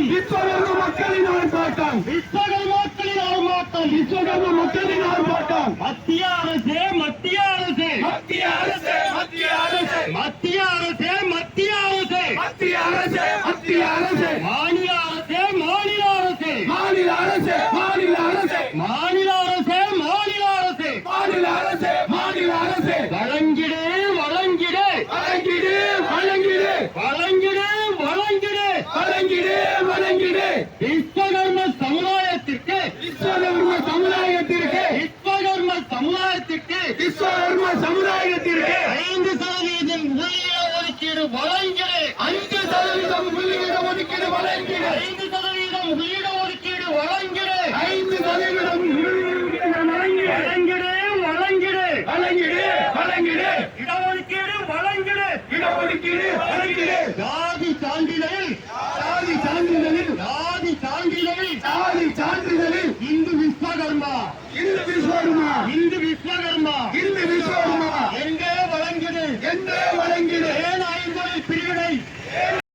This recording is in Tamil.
ஆர்ப்பாட்டம் விஸ்வகர்ம மக்களின் ஆர்ப்பாட்டம். விஸ்வகர்ம மக்களின் ஆர்ப்பாட்டம். விஸ்வகர்ம மக்களின் ஆர்ப்பாட்டம். மத்திய அரசே மத்திய அரசே. மத்திய அரசு மத்திய அரசு. மத்திய அரசே மத்திய அரசே. மத்திய அரசு மத்திய அரசு. மாநில அரசே மாநில விஸ்வகர்ம சமுதாயத்திற்கு விஸ்வகர்ம சமுதாயத்திற்கு விஸ்வகர்ம சமுதாயத்திற்கு ஐந்து சதவீதம் ஊதிய ஒதுக்கீடு வழங்கிடு. அஞ்சு சதவீதம் உள்ளிட ஒதுக்கீடு வழங்கிடு. ஐந்து சதவீதம் உள்ளிட ஒதுக்கீடு வழங்கிடு. ஐந்து சதவீதம் வழங்கிடு. வழங்கிடு வழங்கிடு. வழங்கிடு இடஒதுக்கீடு வழங்கிடு. இடஒதுக்கீடு ಜಾತಿದಲ್ಲಿ ಜಾತಿ ಜಾತಿದಲ್ಲಿ ಹಿಂದೂ ವಿಶ್ವಕರ್ಮ. ಹಿಂದೂ ವಿಶ್ವಕರ್ಮ. ಹಿಂದೂ ವಿಶ್ವಕರ್ಮ.